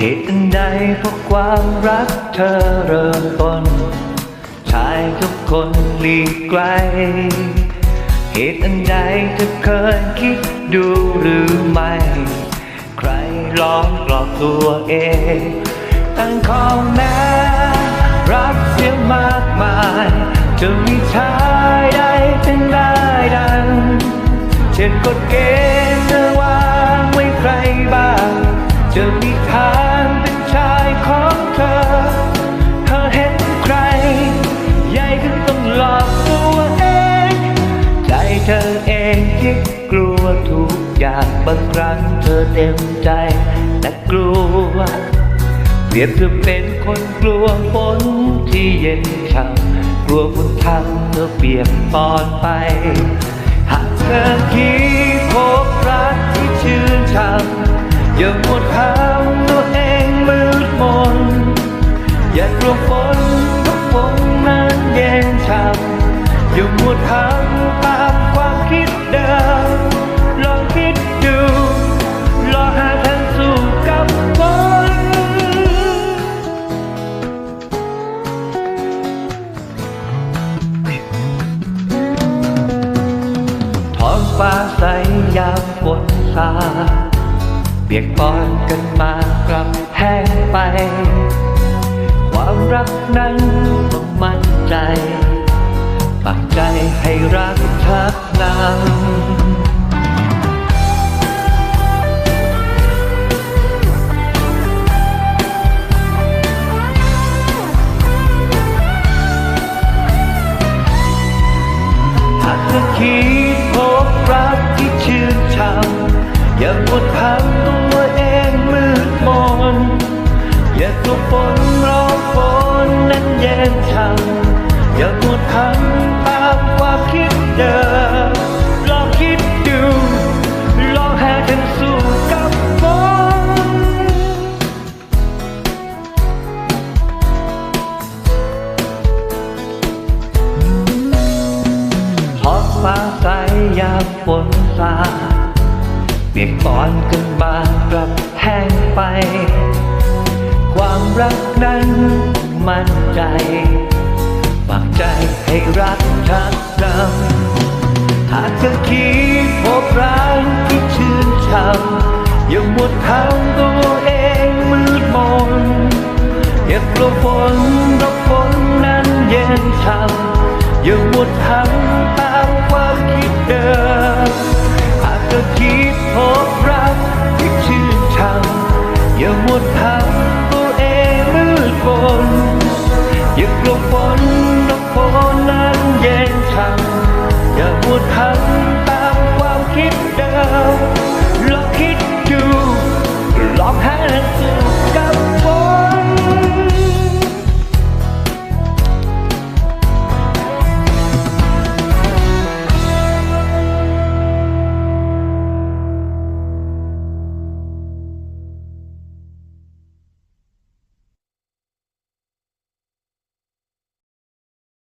เหตุอันใดเพราะความรักเธอเริ่มต้น ชายทุกคนหลีกไกล เหตุอันใดเธอเคยคิดดูหรือไม่ ใครลองกลอกตัวเอง ตั้งข้อแม้รักเสียมากมาย จะมีชายใดเป็นได้ดังเช่นกฎเกณฑ์ เธอเองคิดกลัวทุกอย่างบางครั้งเธอเต็มใจแต่กลัวเปรียบเธอเป็นคนกลัวฝนที่เย็นช่ำกลัวฝนทำเธอเปียกปอนไป หากเธอคิดพบรักที่ชื่นช่ำอย่าหมดทำตัวเองมืดมน อย่ากลัวฝนทุกฝนนั้นเย็นช่ำอย่าหมัวทำ ใสยามฝนซาเบียกปอนกันมากลับแห้งไป ความรักนั้นต้องมั่นใจปักใจให้รักทักนำห อย่าหมดทำตัวเองมืดมนอย่ากลัวฝนรอฝนนั้นเย็นช่ำอย่ามัวทำตามความคิดเดิมลองคิดดูลองหาทางสู้กับฝนท้องฟ้าใสยามฝนซา ปียกปอนกันมากลับแห้งไป ความรักนั้นมั่นใจฝากใจให้รักทักจำหากเธอคิดพบรักที่ชื่นช่ำอย่าหมดทำตัวเองมืดมนอย่ากลัวฝนราะฝนนั้นเย็นช่ำอย่าหมดทาม หมดทางตัวเองหรือฝนอย่ากลัวฝนน้ำฝนนั้นเย็นช่ำอย่าหมดทางตามความคิดเดิม